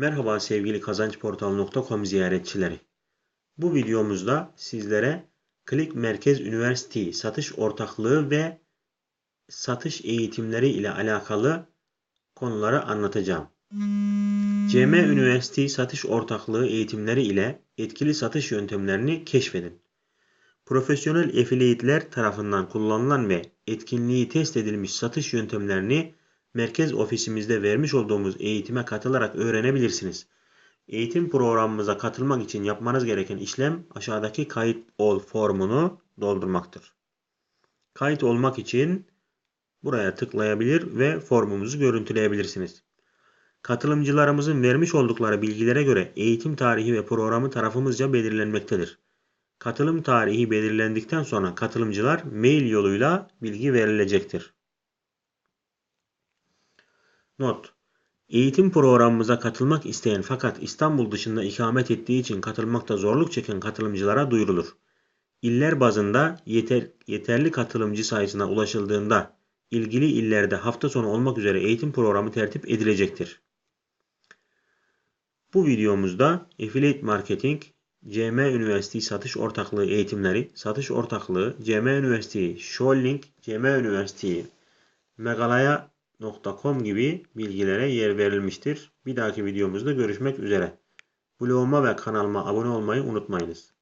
Merhaba sevgili kazançportal.com ziyaretçileri. Bu videomuzda sizlere Klik Merkez Üniversitesi satış ortaklığı ve satış eğitimleri ile alakalı konuları anlatacağım. CM Üniversitesi satış ortaklığı eğitimleri ile etkili satış yöntemlerini keşfedin. Profesyonel affiliate'ler tarafından kullanılan ve etkinliği test edilmiş satış yöntemlerini merkez ofisimizde vermiş olduğumuz eğitime katılarak öğrenebilirsiniz. Eğitim programımıza katılmak için yapmanız gereken işlem aşağıdaki kayıt ol formunu doldurmaktır. Kayıt olmak için buraya tıklayabilir ve formumuzu görüntüleyebilirsiniz. Katılımcılarımızın vermiş oldukları bilgilere göre eğitim tarihi ve programı tarafımızca belirlenmektedir. Katılım tarihi belirlendikten sonra katılımcılar mail yoluyla bilgi verilecektir. Not Eğitim programımıza katılmak isteyen fakat İstanbul dışında ikamet ettiği için katılmakta zorluk çeken katılımcılara duyurulur. İller bazında yeter, yeterli katılımcı sayısına ulaşıldığında ilgili illerde hafta sonu olmak üzere eğitim programı tertip edilecektir. Bu videomuzda Affiliate Marketing, CM Üniversitesi Satış Ortaklığı eğitimleri, Satış Ortaklığı, CM Üniversitesi, Shollink, CM Üniversitesi, Megalaya .com gibi bilgilere yer verilmiştir. Bir dahaki videomuzda görüşmek üzere. Bloguma ve kanalıma abone olmayı unutmayınız.